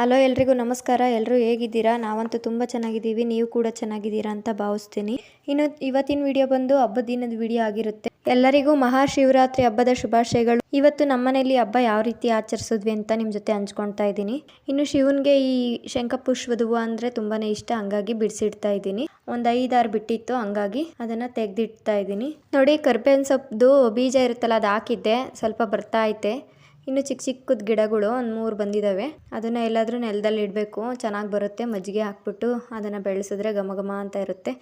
Hello ಎಲ್ರಿಗೂ ನಮಸ್ಕಾರ. ಎಲ್ಲರೂ ಹೇಗಿದ್ದೀರಾ? ನಾವಂತೂ ತುಂಬ ಚೆನ್ನಾಗಿದ್ದೀವಿ. ನೀವು ಕೂಡ ಚೆನ್ನಾಗಿದ್ದೀರಾ ಅಂತ ಭಾವಿಸ್ತೀನಿ. ಇನ್ನು ಇವತ್ತಿನ ವಿಡಿಯೋ ಬಂದು ಹಬ್ಬದ ದಿನದ ವಿಡಿಯೋ ಆಗಿರುತ್ತೆ. ಎಲ್ಲರಿಗೂ ಮಹಾಶಿವರಾತ್ರಿ ಹಬ್ಬದ ಶುಭಾಶಯಗಳು. ಇವತ್ತು ನಮ್ಮನೆಯಲ್ಲಿ ಹಬ್ಬ ಯಾವ ರೀತಿ ಆಚರಿಸಿದ್ವಿ ಅಂತ ನಿಮ್ಮ ಜೊತೆ ಹಂಚ್ಕೊಳ್ತಾ ಇದ್ದೀನಿ. ಇನ್ನು ಶಿವನ್ಗೆ ಈ ಶಂಖಪುಷ್ಪದ ಹೂವು ಅಂದರೆ ತುಂಬಾನೇ ಇಷ್ಟ. ಹಂಗಾಗಿ ಬಿಡಿಸಿಡ್ತಾ ಇದ್ದೀನಿ. ಒಂದು ಐದಾರು ಬಿಟ್ಟಿತ್ತು. ಹಂಗಾಗಿ ಅದನ್ನ ತೆಗೆದಿಡ್ತಾ ಇದ್ದೀನಿ. ನೋಡಿ, ಕರ್ಬೇವಿನ ಸೊಪ್ಪದು ಬೀಜ ಇರುತ್ತಲ್ಲ, ಅದು ಹಾಕಿದ್ದೆ. ಸ್ವಲ್ಪ ಬರ್ತಾ ಐತೆ. ಇನ್ನು ಚಿಕ್ಕ ಚಿಕ್ಕದ ಗಿಡಗಳು ಒಂದು ಮೂರು ಬಂದಿದ್ದಾವೆ ಅದನ್ನ ಎಲ್ಲಾದರೂ ನೆಲದಲ್ಲಿ ಇಡಬೇಕು. ಚೆನ್ನಾಗಿ ಬರುತ್ತೆ. ಮಜ್ಜಿಗೆ ಹಾಕ್ಬಿಟ್ಟು ಅದನ್ನು ಬೆಳೆಸಿದ್ರೆ ಘಮ ಘಮ ಅಂತ ಇರುತ್ತೆ.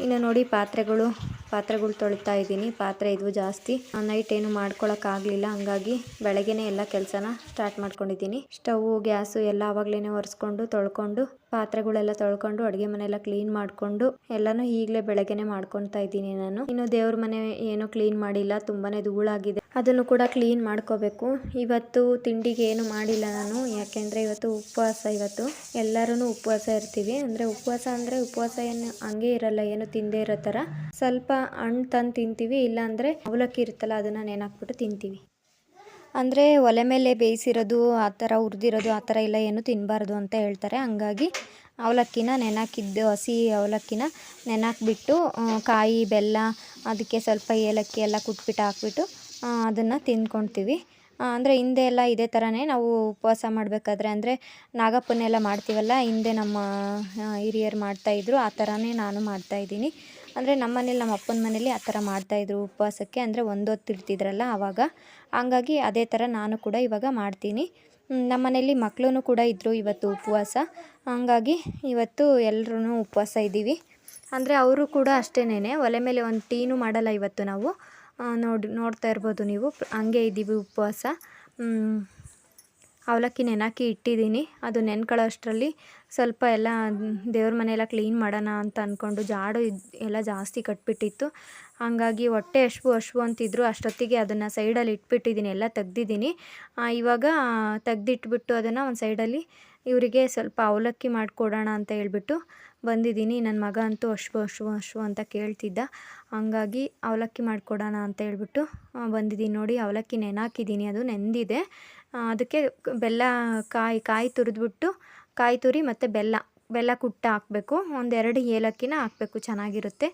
ಇನ್ನು ನೋಡಿ ಪಾತ್ರೆಗಳು ಪಾತ್ರೆಗಳು ತೊಳಿತಾ ಇದ್ದೀನಿ. ಪಾತ್ರೆ ಇದ್ವು ಜಾಸ್ತಿ. ನೈಟ್ ಏನು ಮಾಡ್ಕೊಳಕ್ಕಾಗಲಿಲ್ಲ ಹಂಗಾಗಿ ಬೆಳಗ್ಗೆನೇ ಎಲ್ಲ ಕೆಲಸನ ಸ್ಟಾರ್ಟ್ ಮಾಡ್ಕೊಂಡಿದ್ದೀನಿ. ಸ್ಟವ್, ಗ್ಯಾಸು ಎಲ್ಲ ಆವಾಗಲೇ ಒರೆಸ್ಕೊಂಡು ತೊಳ್ಕೊಂಡು ಪಾತ್ರೆಗಳೆಲ್ಲ ತೊಳ್ಕೊಂಡು ಅಡುಗೆ ಮನೆಯೆಲ್ಲ ಕ್ಲೀನ್ ಮಾಡಿಕೊಂಡು ಎಲ್ಲನೂ ಈಗಲೇ ಬೆಳಗ್ಗೆನೆ ಮಾಡ್ಕೊತಾ ಇದ್ದೀನಿ ನಾನು. ಇನ್ನು ದೇವ್ರ ಮನೆ ಏನೂ ಕ್ಲೀನ್ ಮಾಡಿಲ್ಲ, ತುಂಬಾನೇ ಧೂಳಾಗಿದೆ. ಅದನ್ನು ಕೂಡ ಕ್ಲೀನ್ ಮಾಡ್ಕೋಬೇಕು. ಇವತ್ತು ತಿಂಡಿಗೆ ಏನು ಮಾಡಿಲ್ಲ ನಾನು. ಯಾಕೆಂದರೆ ಇವತ್ತು ಉಪವಾಸ ಇವತ್ತು. ಎಲ್ಲರೂ ಉಪವಾಸ ಇರ್ತೀವಿ. ಅಂದರೆ ಉಪವಾಸ ಅಂದರೆ ಉಪವಾಸ ಏನು ಹಂಗೆ ಇರಲ್ಲ, ಏನು ತಿಂದೇ ಇರೋ ಥರ. ಸ್ವಲ್ಪ ಹಣ್ಣು ತಂದು ತಿಂತೀವಿ, ಇಲ್ಲಾಂದರೆ ಅವಲಕ್ಕಿ ಇರುತ್ತಲ್ಲ, ಅದನ್ನು ನೆನಾಕ್ಬಿಟ್ಟು ತಿಂತೀವಿ. ಅಂದರೆ ಒಲೆ ಮೇಲೆ ಬೇಯಿಸಿರೋದು ಆ ಥರ ಹುರಿದಿರೋದು ಆ ಥರ ಎಲ್ಲ ಏನು ತಿನ್ನಬಾರ್ದು ಅಂತ ಹೇಳ್ತಾರೆ. ಹಂಗಾಗಿ ಅವಲಕ್ಕಿನ ನೆನಾಕಿದ್ದು ಹಸಿ ಅವಲಕ್ಕಿನ ನೆನಾಕ್ಬಿಟ್ಟು ಆ, ಕಾಯಿ ಬೆಲ್ಲ ಅದಕ್ಕೆ ಸ್ವಲ್ಪ ಏಲಕ್ಕಿ ಎಲ್ಲ ಕುಟ್ಬಿಟ್ಟು ಹಾಕ್ಬಿಟ್ಟು ಅದನ್ನು ತಿಂದ್ಕೊಳ್ತೀವಿ ಅಂದರೆ ಹಿಂದೆ ಎಲ್ಲ ಇದೇ ಥರನೇ ನಾವು ಉಪವಾಸ ಮಾಡಬೇಕಾದ್ರೆ ಅಂದರೆ ನಾಗಪ್ಪನೆಲ್ಲ ಮಾಡ್ತೀವಲ್ಲ ಹಿಂದೆ ನಮ್ಮ ಹಿರಿಯರು ಮಾಡ್ತಾಯಿದ್ರು ಆ ಥರನೇ ನಾನು ಮಾಡ್ತಾಯಿದ್ದೀನಿ ಅಂದರೆ ನಮ್ಮ ಮನೇಲಿ ನಮ್ಮ ಅಪ್ಪನ ಮನೇಲಿ ಆ ಥರ ಮಾಡ್ತಾಯಿದ್ರು ಉಪವಾಸಕ್ಕೆ. ಅಂದರೆ ಒಂದೊತ್ತು ಇರ್ತಿದ್ರಲ್ಲ ಆವಾಗ ಹಂಗಾಗಿ ಅದೇ ಥರ ನಾನು ಕೂಡ ಇವಾಗ ಮಾಡ್ತೀನಿ. ನಮ್ಮ ಮನೇಲಿ ಮಕ್ಕಳೂ ಕೂಡ ಇದ್ದರು ಇವತ್ತು ಉಪವಾಸ. ಹಂಗಾಗಿ ಇವತ್ತು ಎಲ್ಲರೂ ಉಪವಾಸ ಇದ್ದೀವಿ. ಅಂದರೆ ಅವರು ಕೂಡ ಅಷ್ಟೇನೇ ಒಲೆ ಮೇಲೆ ಒಂದು ಟೀನೂ ಮಾಡಲ್ಲ ಇವತ್ತು ನಾವು. ನೋಡಿ, ನೋಡ್ತಾ ಇರ್ಬೋದು ನೀವು. ಹಂಗೆ ಇದ್ದೀವಿ ಉಪವಾಸ. ಅವಲಕ್ಕಿ ನೆನಾಕಿ ಇಟ್ಟಿದ್ದೀನಿ. ಅದು ನೆನ್ಕೊಳ್ಳೋ ಅಷ್ಟರಲ್ಲಿ ಸ್ವಲ್ಪ ಎಲ್ಲ ದೇವ್ರ ಮನೆಯೆಲ್ಲ ಕ್ಲೀನ್ ಮಾಡೋಣ ಅಂತ ಅಂದ್ಕೊಂಡು ಜಾಡು ಎಲ್ಲ ಜಾಸ್ತಿ ಕಟ್ಬಿಟ್ಟಿತ್ತು. ಹಾಗಾಗಿ ಹೊಟ್ಟೆ ಹಶ್ವು ಹಶ್ವು ಅಂತಿದ್ರು. ಅಷ್ಟೊತ್ತಿಗೆ ಅದನ್ನು ಸೈಡಲ್ಲಿ ಇಟ್ಬಿಟ್ಟಿದ್ದೀನಿ. ಎಲ್ಲ ತೆಗ್ದಿದ್ದೀನಿ. ಇವಾಗ ತೆಗ್ದಿಟ್ಬಿಟ್ಟು ಅದನ್ನು ಒಂದು ಸೈಡಲ್ಲಿ ಇವರಿಗೆ ಸ್ವಲ್ಪ ಅವಲಕ್ಕಿ ಮಾಡಿಕೊಡೋಣ ಅಂತ ಹೇಳ್ಬಿಟ್ಟು ಬಂದಿದ್ದೀನಿ. ನನ್ನ ಮಗ ಅಂತೂ ಅಶ್ವು ಅಶ್ವು ಅಶ್ವು ಅಂತ ಕೇಳ್ತಿದ್ದ. ಹಂಗಾಗಿ ಅವಲಕ್ಕಿ ಮಾಡಿಕೊಡೋಣ ಅಂತ ಹೇಳ್ಬಿಟ್ಟು ಬಂದಿದ್ದೀನಿ ನೋಡಿ. ಅವಲಕ್ಕಿ ನೆನಾಕಿದ್ದೀನಿ. ಅದು ನೆಂದಿದೆ. ಅದಕ್ಕೆ ಬೆಲ್ಲ ಕಾಯಿ ಕಾಯಿ ತುರಿದ್ಬಿಟ್ಟು ಕಾಯಿ ತುರಿ ಮತ್ತು ಬೆಲ್ಲ ಬೆಲ್ಲ ಕುಟ್ಟ ಹಾಕಬೇಕು. ಒಂದೆರಡು ಏಲಕ್ಕಿನ ಹಾಕಬೇಕು, ಚೆನ್ನಾಗಿರುತ್ತೆ.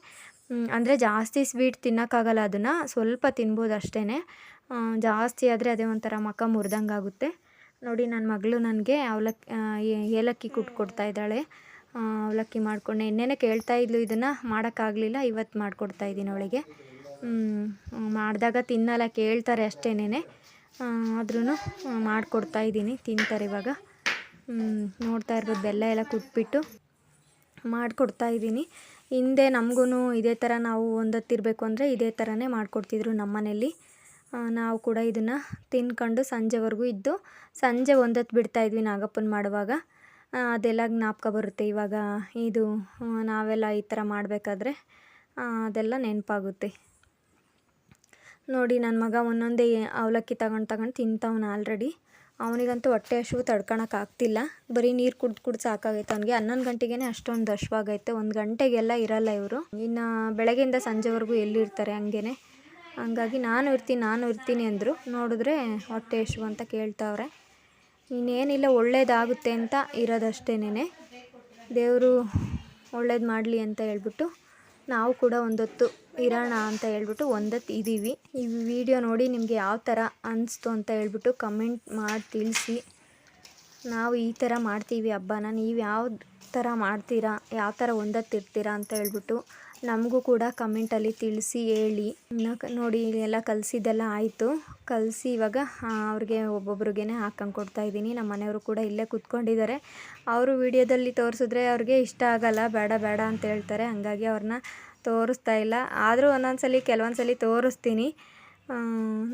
ಅಂದರೆ ಜಾಸ್ತಿ ಸ್ವೀಟ್ ತಿನ್ನೋಕ್ಕಾಗಲ್ಲ ಅದನ್ನು, ಸ್ವಲ್ಪ ತಿನ್ಬೋದು ಅಷ್ಟೇ ಜಾಸ್ತಿ ಆದರೆ ಅದೇ ಒಂಥರ ಮಖ ಮುರಿದಂಗೆ ಆಗುತ್ತೆ. ನೋಡಿ ನನ್ನ ಮಗಳು ನನಗೆ ಅವಲಕ್ಕಿ ಏಲಕ್ಕಿ ಕುಟ್ಕೊಡ್ತಾ ಇದ್ದಾಳೆ. ಅವಲಕ್ಕಿ ಮಾಡಿಕೊಂಡೆ. ಇನ್ನೇನೆ ಕೇಳ್ತಾ ಇದ್ಲು, ಇದನ್ನು ಮಾಡೋಕ್ಕಾಗಲಿಲ್ಲ ಇವತ್ತು ಮಾಡಿಕೊಡ್ತಾ ಇದ್ದೀನಿ ಅವಳಿಗೆ. ಮಾಡಿದಾಗ ತಿನ್ನಲ್ಲ, ಕೇಳ್ತಾರೆ ಅಷ್ಟೇನೆ ಆದ್ರೂ ಮಾಡಿಕೊಡ್ತಾ ಇದ್ದೀನಿ, ತಿಂತಾರೆ ಇವಾಗ. ನೋಡ್ತಾ ಇರ್ಬೋದು, ಬೆಲ್ಲ ಎಲ್ಲ ಕುಟ್ಬಿಟ್ಟು ಮಾಡಿಕೊಡ್ತಾ ಇದ್ದೀನಿ. ಹಿಂದೆ ನಮಗೂ ಇದೇ ಥರ ನಾವು ಒಂದೊತ್ತಿರಬೇಕು ಅಂದರೆ ಇದೇ ಥರನೇ ಮಾಡಿಕೊಡ್ತಿದ್ರು ಮನೇಲಿ ನಾವು ಕೂಡ ಇದನ್ನು ತಿನ್ಕೊಂಡು ಸಂಜೆವರೆಗೂ ಇದ್ದು, ಸಂಜೆ ಒಂದೊತ್ತು ಬಿಡ್ತಾ ಇದ್ವಿ ನಾಗಪ್ಪನ ಮಾಡುವಾಗ. ಅದೆಲ್ಲ ಜ್ಞಾಪಕ ಬರುತ್ತೆ ಇವಾಗ. ಇದು ನಾವೆಲ್ಲ ಈ ಥರ ಮಾಡಬೇಕಾದ್ರೆ ಅದೆಲ್ಲ ನೆನಪಾಗುತ್ತೆ. ನೋಡಿ ನನ್ನ ಮಗ ಒಂದೊಂದೇ ಅವಲಕ್ಕಿ ತಗೊಂಡು ತಗೊಂಡು ತಿಂತವನ ಆಲ್ರೆಡಿ ಅವನಿಗಂತೂ ಹೊಟ್ಟೆ ಹಸಿವು ತಡ್ಕೊಳಕ್ಕೆ ಆಗ್ತಿಲ್ಲ. ಬರೀ ನೀರು ಕುಡ್ದು ಕುಡ್ದು ಸಾಕಾಗೈತೆ ಅವನಿಗೆ. ಹನ್ನೊಂದು ಗಂಟೆಗೇ ಅಷ್ಟೊಂದು ಹಶ್ವಾಗೈತೆ ಒಂದು ಗಂಟೆಗೆಲ್ಲ ಇರಲ್ಲ ಇವರು. ಇನ್ನು ಬೆಳಗ್ಗೆಯಿಂದ ಸಂಜೆವರೆಗೂ ಎಲ್ಲಿರ್ತಾರೆ ಹಂಗೇನೆ. ಹಂಗಾಗಿ ನಾನು ಇರ್ತೀನಿ ನಾನು ಇರ್ತೀನಿ ಅಂದರು. ನೋಡಿದ್ರೆ ಹೊಟ್ಟೆ ಹಸಿವು ಅಂತ ಕೇಳ್ತಾವ್ರೆ. ಇನ್ನೇನಿಲ್ಲ, ಒಳ್ಳೇದಾಗುತ್ತೆ ಅಂತ ಇರೋದಷ್ಟೇನೆ ದೇವರು ಒಳ್ಳೇದು ಮಾಡಲಿ ಅಂತ ಹೇಳ್ಬಿಟ್ಟು ನಾವು ಕೂಡ ಒಂದೊತ್ತು ಇರೋಣ ಅಂತ ಹೇಳ್ಬಿಟ್ಟು ಒಂದೊತ್ತು ಇದ್ದೀವಿ. ಈ ವಿಡಿಯೋ ನೋಡಿ ನಿಮಗೆ ಯಾವ ಥರ ಅನಿಸ್ತು ಅಂತ ಹೇಳ್ಬಿಟ್ಟು ಕಮೆಂಟ್ ಮಾಡಿ ತಿಳಿಸಿ. ನಾವು ಈ ಥರ ಮಾಡ್ತೀವಿ ಹಬ್ಬನ. ನೀವು ಯಾವ ಥರ ಮಾಡ್ತೀರಾ? ಯಾವ ಥರ ಒಂದತ್ತಿರ್ತೀರಾ ಅಂತ ಹೇಳ್ಬಿಟ್ಟು ನಮಗೂ ಕೂಡ ಕಮೆಂಟಲ್ಲಿ ತಿಳಿಸಿ, ಹೇಳಿ. ನೋಡಿ ಎಲ್ಲ ಕಲಸಿದ್ದೆಲ್ಲ ಆಯಿತು. ಕಲಸಿ ಇವಾಗ ಅವ್ರಿಗೆ ಒಬ್ಬೊಬ್ರಿಗೆ ಹಾಕೊಂಡು ಕೊಡ್ತಾ ಇದ್ದೀನಿ. ನಮ್ಮ ಮನೆಯವರು ಕೂಡ ಇಲ್ಲೇ ಕೂತ್ಕೊಂಡಿದ್ದಾರೆ. ಅವರು ವಿಡಿಯೋದಲ್ಲಿ ತೋರಿಸಿದ್ರೆ ಅವ್ರಿಗೆ ಇಷ್ಟ ಆಗಲ್ಲ, ಬೇಡ ಬೇಡ ಅಂತ ಹೇಳ್ತಾರೆ. ಹಂಗಾಗಿ ಅವ್ರನ್ನ ತೋರಿಸ್ತಾ ಇಲ್ಲ. ಆದರೂ ಒಂದೊಂದ್ಸಲಿ, ಕೆಲವೊಂದ್ಸಲಿ ತೋರಿಸ್ತೀನಿ.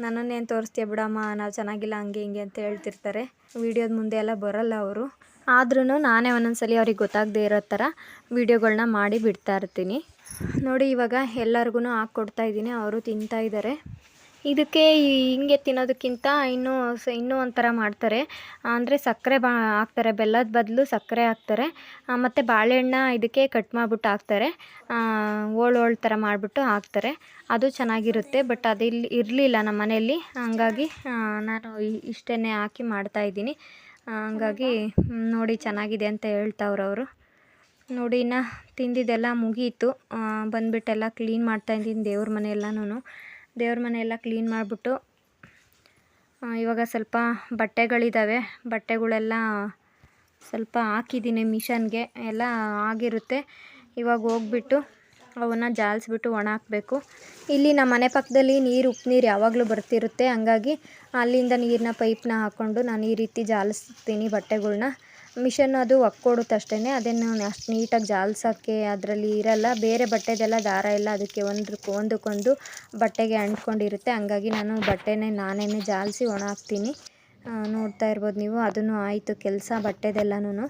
ನನ್ನನ್ನೇನು ತೋರಿಸ್ತೀಯ ಬಿಡಮ್ಮ, ನಾವು ಚೆನ್ನಾಗಿಲ್ಲ, ಹಂಗೆ, ಹಿಂಗೆ ಅಂತ ಹೇಳ್ತಿರ್ತಾರೆ. ವಿಡಿಯೋದ ಮುಂದೆ ಎಲ್ಲ ಬರೋಲ್ಲ ಅವರು. ಆದ್ರೂ ನಾನೇ ಒಂದೊಂದ್ಸಲಿ ಅವ್ರಿಗೆ ಗೊತ್ತಾಗದೇ ಇರೋ ಥರ ವೀಡಿಯೋಗಳನ್ನ ಮಾಡಿ ಬಿಡ್ತಾ ಇರ್ತೀನಿ. ನೋಡಿ, ಇವಾಗ ಎಲ್ಲರಿಗೂ ಹಾಕ್ಕೊಡ್ತಾ ಇದ್ದೀನಿ. ಅವರು ತಿಂತಾ ಇದ್ದಾರೆ ಇದಕ್ಕೆ ಹಿಂಗೆ ತಿನ್ನೋದಕ್ಕಿಂತ ಇನ್ನೂ ಸ, ಇನ್ನೂ ಒಂಥರ ಮಾಡ್ತಾರೆ. ಅಂದರೆ ಸಕ್ಕರೆ ಬಾ, ಹಾಕ್ತಾರೆ. ಬೆಲ್ಲದ ಬದಲು ಸಕ್ಕರೆ ಹಾಕ್ತಾರೆ. ಮತ್ತು ಬಾಳೆಹಣ್ಣ ಇದಕ್ಕೆ ಕಟ್ ಮಾಡಿಬಿಟ್ಟು ಹಾಕ್ತಾರೆ. ಹೋಳು ಹೋಳು ಥರ ಮಾಡಿಬಿಟ್ಟು ಹಾಕ್ತಾರೆ. ಅದು ಚೆನ್ನಾಗಿರುತ್ತೆ, ಬಟ್ ಅದು ಇಲ್ಲಿ ಇರಲಿಲ್ಲ ನಮ್ಮ ಮನೆಯಲ್ಲಿ. ಹಂಗಾಗಿ ನಾನು ಇಷ್ಟೇನೆ ಹಾಕಿ ಮಾಡ್ತಾಯಿದ್ದೀನಿ ಇದ್ದೀನಿ. ಹಂಗಾಗಿ ನೋಡಿ, ಚೆನ್ನಾಗಿದೆ ಅಂತ ಹೇಳ್ತಾವ್ರವರು. ನೋಡಿ, ಇನ್ನು ತಿಂದಿದ್ದೆಲ್ಲ ಮುಗೀತು. ಬಂದುಬಿಟ್ಟೆಲ್ಲ ಕ್ಲೀನ್ ಮಾಡ್ತಾಯಿದ್ದೀನಿ ದೇವ್ರ ಮನೆ ಎಲ್ಲನೂ ದೇವ್ರ ಮನೆ ಎಲ್ಲ ಕ್ಲೀನ್ ಮಾಡಿಬಿಟ್ಟು ಇವಾಗ ಸ್ವಲ್ಪ ಬಟ್ಟೆಗಳಿದ್ದಾವೆ ಬಟ್ಟೆಗಳೆಲ್ಲ ಸ್ವಲ್ಪ ಹಾಕಿದ್ದೀನಿ ಮಿಷನ್ಗೆ. ಎಲ್ಲ ಆಗಿರುತ್ತೆ. ಇವಾಗ ಹೋಗ್ಬಿಟ್ಟು ಅವನ್ನ ಜಾಲಿಸ್ಬಿಟ್ಟು ಒಣ ಹಾಕಬೇಕು. ಇಲ್ಲಿ ನಮ್ಮ ಮನೆ ಪಕ್ಕದಲ್ಲಿ ನೀರು, ಉಪ್ಪು ನೀರು ಯಾವಾಗಲೂ ಬರ್ತಿರುತ್ತೆ. ಹಂಗಾಗಿ ಅಲ್ಲಿಂದ ನೀರನ್ನ ಪೈಪ್ನ ಹಾಕ್ಕೊಂಡು ನಾನು ಈ ರೀತಿ ಜಾಲಿಸ್ತೀನಿ ಬಟ್ಟೆಗಳ್ನ. ಮಿಷನ್ ಅದು ಒಕ್ಕೊಡುತ್ತೆ ಅಷ್ಟೇ ಅದನ್ನು ಅಷ್ಟು ನೀಟಾಗಿ ಜಾಲ್ಸೋಕ್ಕೆ ಅದರಲ್ಲಿ ಇರಲ್ಲ. ಬೇರೆ ಬಟ್ಟೆದೆಲ್ಲ ದಾರ ಎಲ್ಲ ಅದಕ್ಕೆ ಒಂದಕ್ಕೆ ಒಂದಕ್ಕೊಂದು ಬಟ್ಟೆಗೆ ಅಂಟ್ಕೊಂಡಿರುತ್ತೆ. ಹಂಗಾಗಿ ನಾನು ಬಟ್ಟೆನೇ ನಾನೇ ಜಾಲಿಸಿ ಒಣ ಹಾಕ್ತೀನಿ. ನೋಡ್ತಾ ಇರ್ಬೋದು ನೀವು. ಅದನ್ನು ಆಯಿತು ಕೆಲಸ ಬಟ್ಟೆದೆಲ್ಲನೂ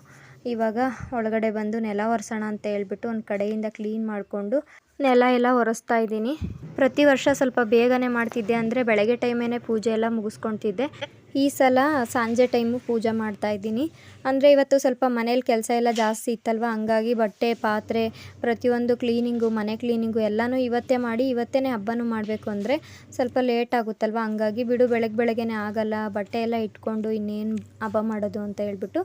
ಇವಾಗ ಒಳಗಡೆ ಬಂದು ನೆಲ ಒರೆಸೋಣ ಅಂತ ಹೇಳ್ಬಿಟ್ಟು ಒಂದು ಕಡೆಯಿಂದ ಕ್ಲೀನ್ ಮಾಡಿಕೊಂಡು ನೆಲ ಎಲ್ಲ ಒರೆಸ್ತಾ ಇದ್ದೀನಿ. ಪ್ರತಿ ವರ್ಷ ಸ್ವಲ್ಪ ಬೇಗನೆ ಮಾಡ್ತಿದ್ದೆ ಅಂದರೆ ಬೆಳಗ್ಗೆ ಟೈಮೇನೆ ಪೂಜೆ ಎಲ್ಲ ಮುಗಿಸ್ಕೊತಿದ್ದೆ. ಈ ಸಲ ಸಂಜೆ ಟೈಮು ಪೂಜೆ ಮಾಡ್ತಾ ಇದ್ದೀನಿ. ಅಂದರೆ ಇವತ್ತು ಸ್ವಲ್ಪ ಮನೇಲಿ ಕೆಲಸ ಎಲ್ಲ ಜಾಸ್ತಿ ಇತ್ತಲ್ವ? ಹಂಗಾಗಿ ಬಟ್ಟೆ, ಪಾತ್ರೆ, ಪ್ರತಿಯೊಂದು ಕ್ಲೀನಿಂಗು ಮನೆ ಕ್ಲೀನಿಂಗು ಎಲ್ಲನೂ ಇವತ್ತೇ ಮಾಡಿ ಇವತ್ತೇ ಹಬ್ಬನೂ ಮಾಡಬೇಕು ಅಂದರೆ ಸ್ವಲ್ಪ ಲೇಟ್ ಆಗುತ್ತಲ್ವ? ಹಂಗಾಗಿ ಬಿಡು ಬೆಳಗ್ಗೆ ಬೆಳಗ್ಗೆನೇ ಆಗಲ್ಲ. ಬಟ್ಟೆ ಎಲ್ಲ ಇಟ್ಕೊಂಡು ಇನ್ನೇನು ಹಬ್ಬ ಮಾಡೋದು ಅಂತ ಹೇಳ್ಬಿಟ್ಟು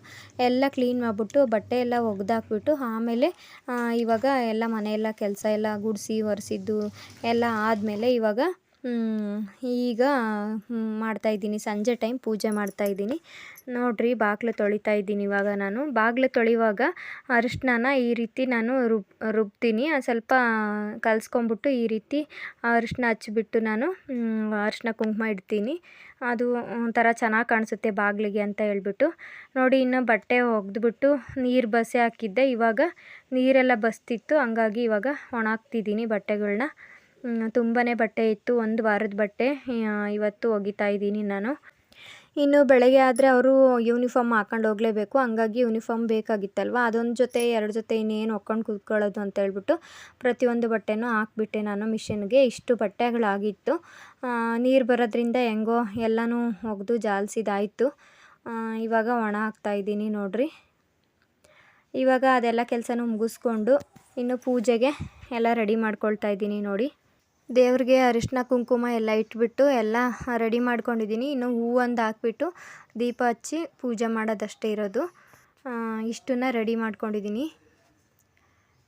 ಎಲ್ಲ ಕ್ಲೀನ್ ಮಾಡಿಬಿಟ್ಟು ಬಟ್ಟೆ ಎಲ್ಲ ಒಗ್ದಾಕ್ಬಿಟ್ಟು ಆಮೇಲೆ ಇವಾಗ ಎಲ್ಲ ಮನೆಯೆಲ್ಲ ಕೆಲಸ ಎಲ್ಲ ಗುಡಿಸಿ, ಒರೆಸಿದ್ದು ಎಲ್ಲ ಆದಮೇಲೆ ಇವಾಗ ಈಗ ಮಾಡ್ತಾಯಿದ್ದೀನಿ ಸಂಜೆ ಟೈಮ್ ಪೂಜೆ ಮಾಡ್ತಾಯಿದ್ದೀನಿ ನೋಡಿರಿ, ಬಾಗಿಲು ತೊಳಿತಾ ಇದ್ದೀನಿ ಇವಾಗ ನಾನು. ಬಾಗಿಲು ತೊಳೆಯುವಾಗ ಅರಿಶಿನ ಈ ರೀತಿ ನಾನು ರುಬ್, ರುಬ್ತೀನಿ. ಸ್ವಲ್ಪ ಕಲಿಸ್ಕೊಂಬಿಟ್ಟು ಈ ರೀತಿ ಅರಿಶಿನ ಹಚ್ಚಿಬಿಟ್ಟು ನಾನು ಅರಿಶಿಣ ಕುಂಕುಮ ಇಡ್ತೀನಿ. ಅದು ಒಂಥರ ಚೆನ್ನಾಗಿ ಕಾಣಿಸುತ್ತೆ ಬಾಗಿಲಿಗೆ ಅಂತ ಹೇಳ್ಬಿಟ್ಟು. ನೋಡಿ, ಇನ್ನು ಬಟ್ಟೆ ಒಗೆದ್ಬಿಟ್ಟು ನೀರು ಬಸೆ ಹಾಕಿದ್ದೆ. ಇವಾಗ ನೀರೆಲ್ಲ ಬಸ್ತಿತ್ತು. ಹಂಗಾಗಿ ಇವಾಗ ಒಣಾಗ್ತಿದ್ದೀನಿ ಬಟ್ಟೆಗಳನ್ನ ಬಟ್ಟೆಗಳ್ನ. ತುಂಬಾ ಬಟ್ಟೆ ಇತ್ತು, ಒಂದು ವಾರದ ಬಟ್ಟೆ ಇವತ್ತು ಒಗಿತಾ ಇದ್ದೀನಿ ನಾನು. ಇನ್ನು ಬೆಳಗ್ಗೆ ಆದರೆ ಅವರು ಯೂನಿಫಾರ್ಮ್ ಹಾಕೊಂಡು ಹೋಗಲೇಬೇಕು, ಹಂಗಾಗಿ ಯೂನಿಫಾರ್ಮ್ ಬೇಕಾಗಿತ್ತಲ್ವ? ಅದೊಂದು ಜೊತೆ, ಎರಡು ಜೊತೆ ಇನ್ನೇನು ಒಕ್ಕೊಂಡು ಕೂತ್ಕೊಳ್ಳೋದು ಅಂತ ಹೇಳ್ಬಿಟ್ಟು ಪ್ರತಿಯೊಂದು ಬಟ್ಟೆನೂ ಹಾಕ್ಬಿಟ್ಟೆ ನಾನು ಮಿಷಿನ್ಗೆ. ಇಷ್ಟು ಬಟ್ಟೆಗಳಾಗಿತ್ತು. ನೀರು ಬರೋದ್ರಿಂದ ಹೆಂಗೋ ಎಲ್ಲನೂ ಒಗೆದು ಜಾಲಿಸಿದಾಯಿತು. ಇವಾಗ ಒಣ ಹಾಕ್ತಾ ಇದ್ದೀನಿ ನೋಡ್ರಿ. ಇವಾಗ ಅದೆಲ್ಲ ಕೆಲಸನೂ ಮುಗಿಸ್ಕೊಂಡು ಇನ್ನು ಪೂಜೆಗೆ ಎಲ್ಲ ರೆಡಿ ಮಾಡ್ಕೊಳ್ತಾ ಇದ್ದೀನಿ ನೋಡಿ. ದೇವ್ರಿಗೆ ಅರಿಶಿನ ಕುಂಕುಮ ಎಲ್ಲ ಇಟ್ಬಿಟ್ಟು ಎಲ್ಲ ರೆಡಿ ಮಾಡ್ಕೊಂಡಿದ್ದೀನಿ. ಇನ್ನು ಹೂವೊಂದು ಹಾಕ್ಬಿಟ್ಟು ದೀಪ ಹಚ್ಚಿ ಪೂಜೆ ಮಾಡೋದಷ್ಟೇ ಇರೋದು. ಇಷ್ಟನ್ನ ರೆಡಿ ಮಾಡ್ಕೊಂಡಿದ್ದೀನಿ.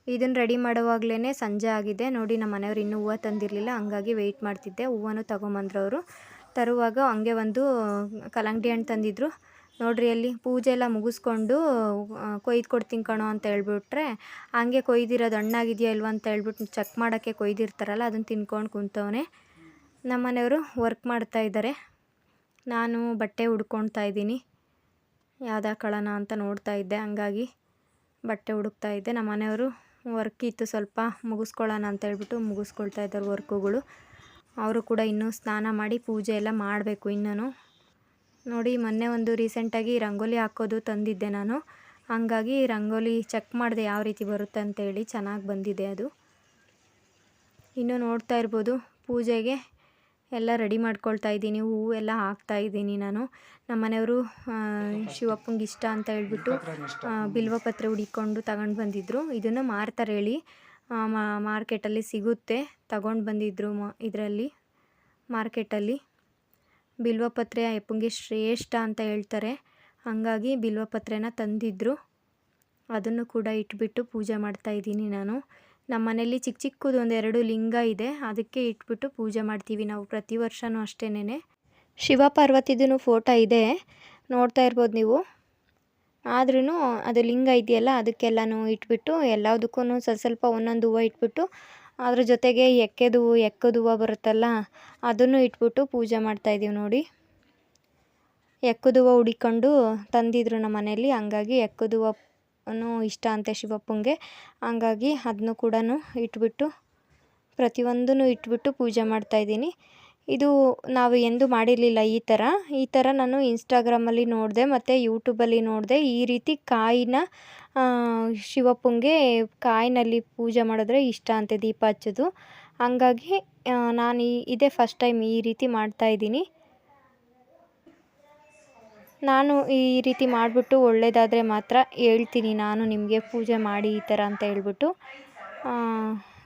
ಇದನ್ನು ರೆಡಿ ಮಾಡುವಾಗಲೇ ಸಂಜೆ ಆಗಿದೆ. ನೋಡಿ ನಮ್ಮ ಮನೆಯವ್ರು ಇನ್ನೂ ಹೂವು ತಂದಿರಲಿಲ್ಲ. ಹಂಗಾಗಿ ವೆಯ್ಟ್ ಮಾಡ್ತಿದ್ದೆ. ಹೂವನ್ನು ಅವರು ತರುವಾಗ ಹಂಗೆ ಒಂದು ಕಲ್ಲಂಗಡಿ ಹಣ್ಣು ತಂದಿದ್ರು. ನೋಡ್ರಿ ಅಲ್ಲಿ ಪೂಜೆ ಎಲ್ಲ ಮುಗಿಸ್ಕೊಂಡು ಕೊಯ್ದು ಕೊಡ್ತೀನಿ ಕಣೋ ಅಂತ ಹೇಳ್ಬಿಟ್ರೆ, ಹಂಗೆ ಕೊಯ್ದಿರೋದು ಹಣ್ಣಾಗಿದೆಯಾ ಇಲ್ವ ಅಂತ ಹೇಳ್ಬಿಟ್ಟು ಚೆಕ್ ಮಾಡೋಕ್ಕೆ ಕೊಯ್ದಿರ್ತಾರಲ್ಲ, ಅದನ್ನು ತಿನ್ಕೊಂಡು ಕುಂತವನೆ. ನಮ್ಮ ಮನೆಯವರು ವರ್ಕ್ ಮಾಡ್ತಾ ಇದ್ದಾರೆ. ನಾನು ಬಟ್ಟೆ ಹುಡ್ಕೊಳ್ತಾ ಇದ್ದೀನಿ. ಯಾವ್ದು ಹಾಕೊಳ್ಳೋಣ ಅಂತ ನೋಡ್ತಾ ಇದ್ದೆ, ಹಂಗಾಗಿ ಬಟ್ಟೆ ಹುಡುಕ್ತಾ ಇದ್ದೆ. ನಮ್ಮ ಮನೆಯವರು ವರ್ಕ್ ಇತ್ತು ಸ್ವಲ್ಪ, ಮುಗಿಸ್ಕೊಳ್ಳೋಣ ಅಂತ ಹೇಳ್ಬಿಟ್ಟು ಮುಗಿಸ್ಕೊಳ್ತಾ ಇದ್ದಾರೆ ವರ್ಕುಗಳು ಅವರು ಕೂಡ ಇನ್ನೂ ಸ್ನಾನ ಮಾಡಿ ಪೂಜೆ ಎಲ್ಲ ಮಾಡಬೇಕು ಇನ್ನೂ. ನೋಡಿ, ಮೊನ್ನೆ ಒಂದು ರೀಸೆಂಟಾಗಿ ರಂಗೋಲಿ ಹಾಕೋದು ತಂದಿದ್ದೆ ನಾನು. ಹಂಗಾಗಿ ರಂಗೋಲಿ ಚೆಕ್ ಮಾಡಿದೆ ಯಾವ ರೀತಿ ಬರುತ್ತೆ ಅಂತೇಳಿ, ಚೆನ್ನಾಗಿ ಬಂದಿದೆ ಅದು. ಇನ್ನು ನೋಡ್ತಾ ಇರ್ಬೋದು, ಪೂಜೆಗೆ ಎಲ್ಲ ರೆಡಿ ಮಾಡ್ಕೊಳ್ತಾ ಇದ್ದೀನಿ, ಹೂವು ಎಲ್ಲ ಹಾಕ್ತಾ ಇದ್ದೀನಿ ನಾನು. ನಮ್ಮ ಮನೆಯವರು ಶಿವಪ್ಪಂಗೆ ಇಷ್ಟ ಅಂತ ಹೇಳ್ಬಿಟ್ಟು ಬಿಲ್ವಪತ್ರೆ ಹುಡಿಕೊಂಡು ತಗೊಂಡು ಬಂದಿದ್ದರು ಇದನ್ನು ಮಾರ್ತಾರೆ ಹೇಳಿ. ಮಾರ್ಕೆಟಲ್ಲಿ ಸಿಗುತ್ತೆ, ತಗೊಂಡು ಬಂದಿದ್ದರು ಮ, ಇದರಲ್ಲಿ, ಮಾರ್ಕೆಟಲ್ಲಿ. ಬಿಲ್ವಪತ್ರೆ ಅಯ್ಯಪ್ಪಂಗೆ ಶ್ರೇಷ್ಠ ಅಂತ ಹೇಳ್ತಾರೆ. ಹಾಗಾಗಿ ಬಿಲ್ವಪತ್ರೆನ ತಂದಿದ್ದರು ಅದನ್ನು ಕೂಡ ಇಟ್ಬಿಟ್ಟು ಪೂಜೆ ಮಾಡ್ತಾ ಇದ್ದೀನಿ ನಾನು. ನಮ್ಮ ಮನೇಲಿ ಚಿಕ್ಕ ಚಿಕ್ಕದು ಒಂದೆರಡು ಲಿಂಗ ಇದೆ. ಅದಕ್ಕೆ ಇಟ್ಬಿಟ್ಟು ಪೂಜೆ ಮಾಡ್ತೀವಿ ನಾವು ಪ್ರತಿ ವರ್ಷವೂ ಅಷ್ಟೇನೆ ಶಿವ ಪಾರ್ವತಿದೂ ಫೋಟೋ ಇದೆ. ನೋಡ್ತಾ ಇರ್ಬೋದು ನೀವು. ಆದ್ರೂ ಅದು ಲಿಂಗ ಇದೆಯಲ್ಲ ಅದಕ್ಕೆಲ್ಲನೂ ಇಟ್ಬಿಟ್ಟು ಎಲ್ಲದಕ್ಕೂ ಸ್ವಲ್ಪ ಸ್ವಲ್ಪ ಒಂದೊಂದು ಹೂವು ಇಟ್ಬಿಟ್ಟು ಅದ್ರ ಜೊತೆಗೆ ಎಕ್ಕೆದು ಎಕ್ಕದುವ ಎಕ್ಕದ ಹೂವು ಬರುತ್ತಲ್ಲ, ಅದನ್ನು ಇಟ್ಬಿಟ್ಟು ಪೂಜೆ ಮಾಡ್ತಾಯಿದ್ದೀವಿ ನೋಡಿ. ಎಕ್ಕದುವ ಹೂವು ಹುಡಿಕೊಂಡು ತಂದಿದ್ರು ನಮ್ಮ ಮನೇಲಿ ಹಂಗಾಗಿ ಎಕ್ಕದ ಹೂವು ಇಷ್ಟ ಅಂತೆ ಶಿವಪ್ಪಂಗೆ. ಹಂಗಾಗಿ ಅದನ್ನು ಕೂಡ ಇಟ್ಬಿಟ್ಟು, ಪ್ರತಿಯೊಂದನ್ನು ಇಟ್ಬಿಟ್ಟು ಪೂಜೆ ಮಾಡ್ತಾಯಿದ್ದೀನಿ ಇದು ನಾವು ಎಂದೂ ಮಾಡಿರಲಿಲ್ಲ ಈ ಥರ. ಈ ಥರ ನಾನು ಇನ್ಸ್ಟಾಗ್ರಾಮಲ್ಲಿ ನೋಡಿದೆ, ಮತ್ತು ಯೂಟ್ಯೂಬಲ್ಲಿ ನೋಡಿದೆ. ಈ ರೀತಿ ಕಾಯಿನ ಶಿವಪ್ಪಂಗೆ ಕಾಯಿನಲ್ಲಿ ಪೂಜೆ ಮಾಡಿದ್ರೆ ಇಷ್ಟ ಅಂತೆ ದೀಪ ಹಚ್ಚೋದು. ಹಂಗಾಗಿ ನಾನು ಈ, ಇದೇ ಫಸ್ಟ್ ಟೈಮ್ ಈ ರೀತಿ ಮಾಡ್ತಾಯಿದ್ದೀನಿ ನಾನು ಈ ರೀತಿ ಮಾಡಿಬಿಟ್ಟು ಒಳ್ಳೆಯದಾದರೆ ಮಾತ್ರ ಹೇಳ್ತೀನಿ. ನಾನು ನಿಮಗೆ ಪೂಜೆ ಮಾಡಿ ಈ ಥರ ಅಂತ ಹೇಳ್ಬಿಟ್ಟು.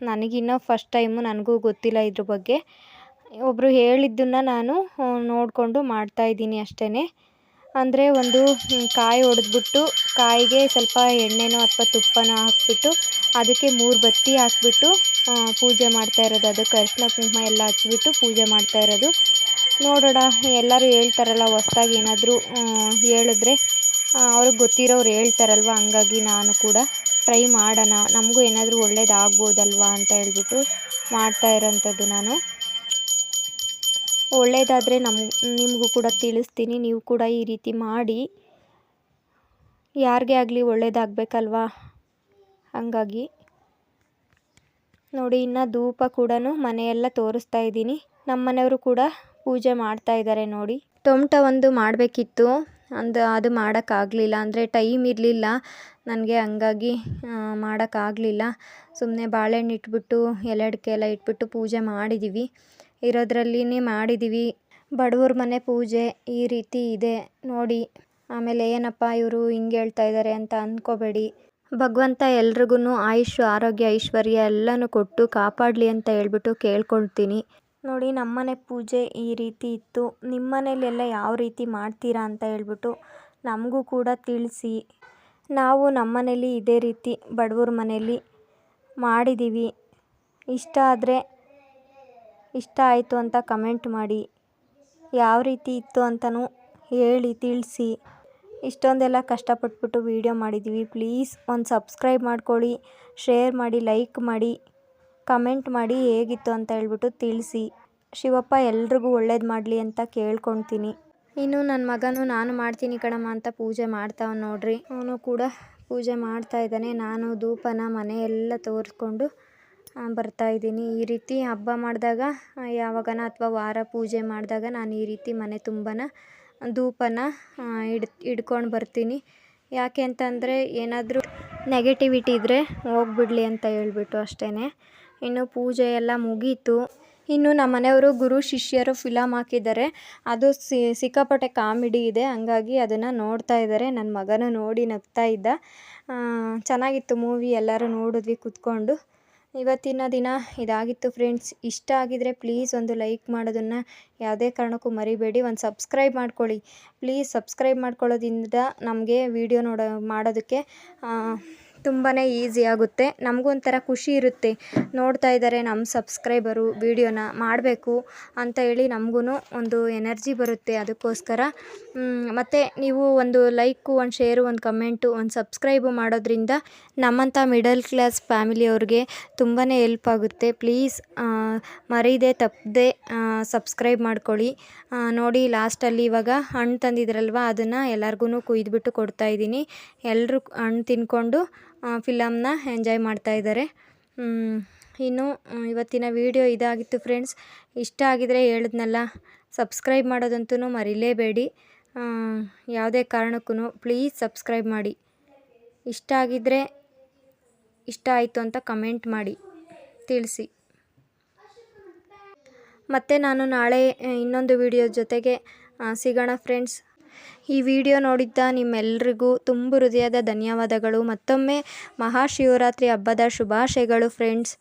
ನನಗಿನ್ನೂ ಫಸ್ಟ್ ಟೈಮು ನನಗೂ ಗೊತ್ತಿಲ್ಲ ಇದ್ರ ಬಗ್ಗೆ. ಒಬ್ಬರು ಹೇಳಿದ್ದನ್ನು ನಾನು ನೋಡಿಕೊಂಡು ಮಾಡ್ತಾಯಿದ್ದೀನಿ ಅಷ್ಟೇ ಅಂದರೆ ಒಂದು ಕಾಯಿ ಹೊಡೆದ್ಬಿಟ್ಟು ಕಾಯಿಗೆ ಸ್ವಲ್ಪ ಎಣ್ಣೆನೋ ಅಥವಾ ತುಪ್ಪನೋ ಹಾಕಿಬಿಟ್ಟು, ಅದಕ್ಕೆ ಮೂರು ಬತ್ತಿ ಹಾಕಿಬಿಟ್ಟು ಪೂಜೆ ಮಾಡ್ತಾ ಇರೋದು. ಅದಕ್ಕೆ ಅರಿಶಿನ ಕುಂಕುಮ ಎಲ್ಲ ಹಚ್ಬಿಟ್ಟು ಪೂಜೆ ಮಾಡ್ತಾ ಇರೋದು. ನೋಡೋಣ, ಎಲ್ಲರೂ ಹೇಳ್ತಾರಲ್ಲ, ಹೊಸ್ದಾಗಿ ಏನಾದರೂ ಹೇಳಿದ್ರೆ ಅವ್ರಿಗೆ ಗೊತ್ತಿರೋರು ಹೇಳ್ತಾರಲ್ವ, ಹಂಗಾಗಿ ನಾನು ಕೂಡ ಟ್ರೈ ಮಾಡೋಣ. ನಮಗೂ ಏನಾದರೂ ಒಳ್ಳೇದಾಗ್ಬೋದಲ್ವ ಅಂತ ಹೇಳ್ಬಿಟ್ಟು ಮಾಡ್ತಾ ಇರೋಂಥದ್ದು ನಾನು. ಒಳ್ಳೇದಾದರೆ ನಮ್ಮ ನಿಮಗೂ ಕೂಡ ತಿಳಿಸ್ತೀನಿ. ನೀವು ಕೂಡ ಈ ರೀತಿ ಮಾಡಿ. ಯಾರಿಗೇ ಆಗಲಿ ಒಳ್ಳೇದಾಗಬೇಕಲ್ವಾ? ಹಾಗಾಗಿ. ನೋಡಿ, ಇನ್ನು ಧೂಪ ಕೂಡ ಮನೆಯೆಲ್ಲ ತೋರಿಸ್ತಾ ಇದ್ದೀನಿ. ನಮ್ಮ ಮನೆಯವರು ಕೂಡ ಪೂಜೆ ಮಾಡ್ತಾ ಇದ್ದಾರೆ ನೋಡಿ. ಟೊಮ್ಟ ಒಂದು ಮಾಡಬೇಕಿತ್ತು. ಅಂದು, ಅದು ಮಾಡೋಕ್ಕಾಗಲಿಲ್ಲ. ಅಂದರೆ ಟೈಮ್ ಇರಲಿಲ್ಲ. ನನಗೆ ಹಂಗಾಗಿ ಮಾಡೋಕ್ಕಾಗಲಿಲ್ಲ. ಸುಮ್ಮನೆ ಬಾಳೆಹಣ್ಣು ಇಟ್ಬಿಟ್ಟು ಎಲೆ ಅಡಿಕೆ ಎಲ್ಲ ಇಟ್ಬಿಟ್ಟು ಪೂಜೆ ಮಾಡಿದ್ದೀವಿ ಇರೋದ್ರಲ್ಲಿನೇ ಮಾಡಿದ್ದೀವಿ ಬಡವ್ರ ಮನೆ ಪೂಜೆ ಈ ರೀತಿ ಇದೆ. ನೋಡಿ, ಆಮೇಲೆ ಏನಪ್ಪ ಇವರು ಹಿಂಗೆ ಹೇಳ್ತಾ ಇದ್ದಾರೆ ಅಂತ ಅಂದ್ಕೋಬೇಡಿ ಭಗವಂತ ಎಲ್ರಿಗೂ ಆಯುಷ್ ಆರೋಗ್ಯ, ಐಶ್ವರ್ಯ ಎಲ್ಲನೂ ಕೊಟ್ಟು ಕಾಪಾಡಲಿ ಅಂತ ಹೇಳ್ಬಿಟ್ಟು ಕೇಳ್ಕೊಳ್ತೀನಿ. ನೋಡಿ ನಮ್ಮನೆ ಪೂಜೆ ಈ ರೀತಿ ಇತ್ತು. ನಿಮ್ಮ ಮನೇಲೆಲ್ಲ ಯಾವ ರೀತಿ ಮಾಡ್ತೀರಾ ಅಂತ ಹೇಳ್ಬಿಟ್ಟು ನಮಗೂ ಕೂಡ ತಿಳಿಸಿ. ನಾವು ನಮ್ಮನೇಲಿ ಇದೇ ರೀತಿ ಬಡವ್ರ ಮನೇಲಿ ಮಾಡಿದ್ದೀವಿ ಇಷ್ಟ ಆದರೆ ಇಷ್ಟ ಆಯಿತು ಅಂತ ಕಮೆಂಟ್ ಮಾಡಿ. ಯಾವ ರೀತಿ ಇತ್ತು ಅಂತಲೂ ಹೇಳಿ, ತಿಳಿಸಿ. ಇಷ್ಟೊಂದೆಲ್ಲ ಕಷ್ಟಪಟ್ಬಿಟ್ಟು ವೀಡಿಯೋ ಮಾಡಿದ್ದೀವಿ ಪ್ಲೀಸ್ ಒಂದು ಸಬ್ಸ್ಕ್ರೈಬ್ ಮಾಡ್ಕೊಳ್ಳಿ, ಶೇರ್ ಮಾಡಿ, ಲೈಕ್ ಮಾಡಿ, ಕಮೆಂಟ್ ಮಾಡಿ ಹೇಗಿತ್ತು ಅಂತ ಹೇಳ್ಬಿಟ್ಟು ತಿಳಿಸಿ. ಶಿವಪ್ಪ, ಎಲ್ರಿಗೂ ಒಳ್ಳೇದು ಮಾಡಲಿ ಅಂತ ಕೇಳ್ಕೊಳ್ತೀನಿ ಇನ್ನು ನನ್ನ ಮಗನು ನಾನು ಮಾಡ್ತೀನಿ ಕಣಮ್ಮ ಅಂತ ಪೂಜೆ ಮಾಡ್ತಾವ ನೋಡ್ರಿ. ಅವನು ಕೂಡ ಪೂಜೆ ಮಾಡ್ತಾ ಇದ್ದಾನೆ. ನಾನು ಧೂಪನ ಮನೆಯೆಲ್ಲ ತೋರಿಸ್ಕೊಂಡು ಬರ್ತಾ ಇದ್ದೀನಿ. ಈ ರೀತಿ ಹಬ್ಬ ಮಾಡಿದಾಗ ಯಾವಾಗನ ಅಥವಾ ವಾರ ಪೂಜೆ ಮಾಡಿದಾಗ ನಾನು ಈ ರೀತಿ ಮನೆ ತುಂಬನ ಧೂಪನ ಆ, ಇಡ್ಕೊಂಡು ಬರ್ತೀನಿ. ಯಾಕೆ ಅಂತಂದರೆ ಏನಾದರೂ ನೆಗೆಟಿವಿಟಿ ಇದ್ದರೆ ಹೋಗ್ಬಿಡ್ಲಿ ಅಂತ ಹೇಳ್ಬಿಟ್ಟು ಅಷ್ಟೇ ಇನ್ನು ಪೂಜೆ ಎಲ್ಲ ಮುಗೀತು. ಇನ್ನು ನಮ್ಮ ಮನೆಯವರು ಗುರು ಶಿಷ್ಯರು ಫಿಲಮ್ ಹಾಕಿದ್ದಾರೆ. ಅದು ಸಿಕ್ಕಾಪಟ್ಟೆ ಕಾಮಿಡಿ ಇದೆ. ಹಂಗಾಗಿ ಅದನ್ನು ನೋಡ್ತಾ ಇದ್ದಾರೆ. ನನ್ನ ಮಗನೂ ನೋಡಿ ನಗ್ತಾ ಇದ್ದ. ಚೆನ್ನಾಗಿತ್ತು ಮೂವಿ ಎಲ್ಲರೂ ನೋಡಿದ್ವಿ ಕೂತ್ಕೊಂಡು. ಇವತ್ತಿನ ದಿನ ಇದಾಗಿತ್ತು ಫ್ರೆಂಡ್ಸ್. ಇಷ್ಟ ಆಗಿದರೆ ಪ್ಲೀಸ್ ಒಂದು ಲೈಕ್ ಮಾಡೋದನ್ನು ಯಾವುದೇ ಕಾರಣಕ್ಕೂ ಮರಿಬೇಡಿ. ಒಂದು ಸಬ್ಸ್ಕ್ರೈಬ್ ಮಾಡ್ಕೊಳ್ಳಿ. ಪ್ಲೀಸ್ ಸಬ್ಸ್ಕ್ರೈಬ್ ಮಾಡ್ಕೊಳ್ಳೋದ್ರಿಂದ ನಮಗೆ ವೀಡಿಯೋ ನೋಡೋ ಮಾಡೋದಕ್ಕೆ ತುಂಬಾ ಈಸಿ ಆಗುತ್ತೆ. ನಮಗೂ ಒಂಥರ ಖುಷಿ ಇರುತ್ತೆ. ನೋಡ್ತಾ ಇದ್ದಾರೆ ನಮ್ಮ ಸಬ್ಸ್ಕ್ರೈಬರು ವೀಡಿಯೋನ ಮಾಡಬೇಕು ಅಂತ ಹೇಳಿ ನಮಗೂ ಒಂದು ಎನರ್ಜಿ ಬರುತ್ತೆ ಅದಕ್ಕೋಸ್ಕರ. ಮತ್ತು ನೀವು ಒಂದು ಲೈಕು ಒಂದು ಶೇರು ಒಂದು ಕಮೆಂಟು ಒಂದು ಸಬ್ಸ್ಕ್ರೈಬು ಮಾಡೋದ್ರಿಂದ ನಮ್ಮಂಥ ಮಿಡಲ್ ಕ್ಲಾಸ್ ಫ್ಯಾಮಿಲಿಯವ್ರಿಗೆ ತುಂಬಾ ಹೆಲ್ಪ್ ಆಗುತ್ತೆ. ಪ್ಲೀಸ್ ಮರೀದೆ ತಪ್ಪದೆ ಸಬ್ಸ್ಕ್ರೈಬ್ ಮಾಡ್ಕೊಳ್ಳಿ. ನೋಡಿ ಲಾಸ್ಟಲ್ಲಿ ಇವಾಗ ಹಣ್ಣು ತಂದಿದ್ರಲ್ವ, ಅದನ್ನು ಎಲ್ಲರಿಗೂ ಕುಯ್ದುಬಿಟ್ಟು ಕೊಡ್ತಾಯಿದ್ದೀನಿ ಎಲ್ಲರೂ ಹಣ್ಣು ತಿನ್ಕೊಂಡು ಫಿಲಮ್ನ ಎಂಜಾಯ್ ಮಾಡ್ತಾ ಹ್ಮ್, ಇನ್ನು ಇವತ್ತಿನ ವಿಡಿಯೋ ಇದಾಗಿತ್ತು ಫ್ರೆಂಡ್ಸ್. ಇಷ್ಟ ಆಗಿದರೆ ಹೇಳಿದ್ನಲ್ಲ ಸಬ್ಸ್ಕ್ರೈಬ್ ಮಾಡೋದಂತೂ ಮರಿಲೇಬೇಡಿ. ಯಾವುದೇ ಕಾರಣಕ್ಕೂ ಪ್ಲೀಸ್ ಸಬ್ಸ್ಕ್ರೈಬ್ ಮಾಡಿ. ಇಷ್ಟ ಆಗಿದ್ದರೆ ಇಷ್ಟ ಆಯಿತು ಅಂತ ಕಮೆಂಟ್ ಮಾಡಿ. ತಿಳಿಸಿ. ಮತ್ತು ನಾನು ನಾಳೆ ಇನ್ನೊಂದು ವಿಡಿಯೋ ಜೊತೆಗೆ ಸಿಗೋಣ ಫ್ರೆಂಡ್ಸ್. ಈ ವಿಡಿಯೋ ನೋಡಿದ್ದ ನಿಮ್ಮೆಲ್ರಿಗೂ ತುಂಬು ಹೃದಯದ ಧನ್ಯವಾದಗಳು. ಮತ್ತೊಮ್ಮೆ ಮಹಾಶಿವರಾತ್ರಿ ಹಬ್ಬದ ಶುಭಾಶಯಗಳು ಫ್ರೆಂಡ್ಸ್